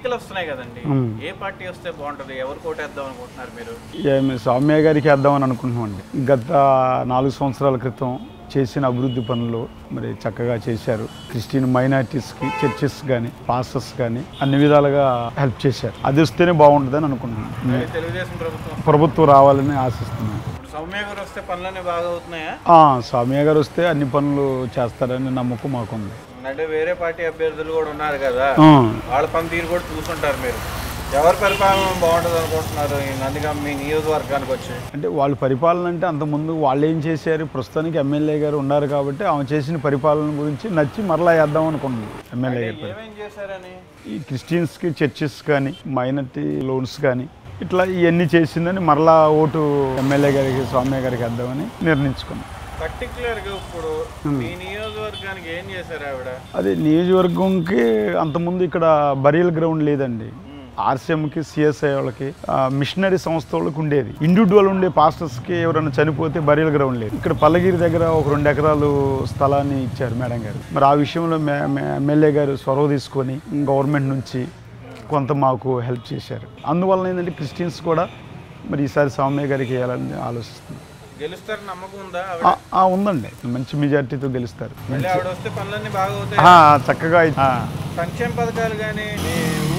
ఎన్నికలు వస్తున్నాయి కదండి. ఏ పార్టీ వస్తే బాగుంటది? ఎవరు కోటేద్దాం అనుకుంటున్నారు మీరు? సౌమ్య గారికి వేద్దామని అనుకుంటున్నామండి. గత నాలుగు సంవత్సరాల క్రితం చేసిన అభివృద్ధి పనులు మరి చక్కగా చేశారు. క్రిస్టియన్ మైనార్టీస్కి చర్చెస్ కానీ పాస్టర్స్ కానీ అన్ని విధాలుగా హెల్ప్ చేశారు. అది వస్తేనే బాగుంటుందని అనుకుంటున్నాను. ప్రభుత్వం? రావాలని ఆశిస్తున్నాను. సౌమ్య గారు వస్తే పనులన్నీ బాగా అవుతున్నాయా? ఆ, సౌమ్య గారు వస్తే అన్ని పనులు చేస్తారని నమ్మకం మాకుంది. అంటే వేరే పార్టీ అభ్యర్థులు కూడా ఉన్నారు కదా వాళ్ళ పని తీరు కూడా చూసుంటారు మీరు. ఎవరి పరిపాలన బాగుంటుంది అనుకుంటున్నారు నందిగాం మీ నియోజకవర్గానికి వచ్చి? అంటే వాళ్ళ పరిపాలన అంటే అంతకుముందు వాళ్ళు ఏం చేశారు? ప్రస్తుతానికి ఎమ్మెల్యే గారు ఉన్నారు కాబట్టి ఆమె చేసిన పరిపాలన గురించి నచ్చి మరలా వేద్దాం అనుకుంటున్నాను ఎమ్మెల్యే గారి ఈ క్రిస్టియన్స్కి చర్చెస్ కానీ మైనార్టీ లోన్స్ కానీ ఇట్లా ఇవన్నీ చేసిందని మరలా ఓటు ఎమ్మెల్యే గారికి స్వామి గారికి వేద్దామని నిర్ణయించుకున్నాం. పర్టికులర్గా ఇప్పుడు మీ నియోజకవర్గానికి ఏం చేశారు ఆవిడ? అదే నియోజకవర్గంకి అంతకుముందు ఇక్కడ బరియల్ గ్రౌండ్ లేదండి. ఆర్సీఎంకి సిఎస్ఐ వాళ్ళకి మిషనరీ సంస్థ వాళ్ళకి ఉండేది. ఇండివిజువల్ ఉండే పాస్టర్స్కి ఎవరైనా చనిపోతే బరియల్ గ్రౌండ్ లేదు. ఇక్కడ పల్లగిరి దగ్గర ఒక రెండు ఎకరాలు స్థలాన్ని ఇచ్చారు మేడం గారు. మరి ఆ విషయంలో ఎమ్మెల్యే గారు చొరవ తీసుకొని గవర్నమెంట్ నుంచి కొంత మాకు హెల్ప్ చేశారు. అందువలన ఏంటంటే క్రిస్టియన్స్ కూడా మరి ఈసారి సౌమ్య గారికి వేయాలని ఆలోచిస్తుంది గెలుస్తారు నమ్మకం ఉందా ఉందండి. మంచి మెజార్టీతో గెలుస్తారు. చక్కగా సంక్షేమ పథకాలు కానీ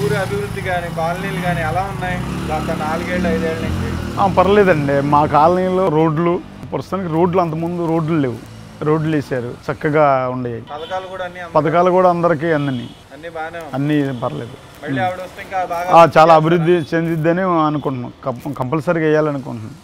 ఊరి అభివృద్ధి కానీ కాలనీలు కానీ ఎలా ఉన్నాయి? గత నాలుగేళ్ళు ఐదేళ్ళ నుంచి. పర్లేదండి. మా కాలనీలో రోడ్లు ప్రస్తుతానికి రోడ్లు అంతకుముందు రోడ్లు లేవు. రోడ్లు వేసారు చక్కగా ఉండేవి. పథకాలు కూడా అందరికీ అందని. అన్ని పర్లేదు. చాలా అభివృద్ధి చెందిద్దని అనుకుంటున్నాం. కంపల్సరీగా వేయాలనుకుంటున్నాం.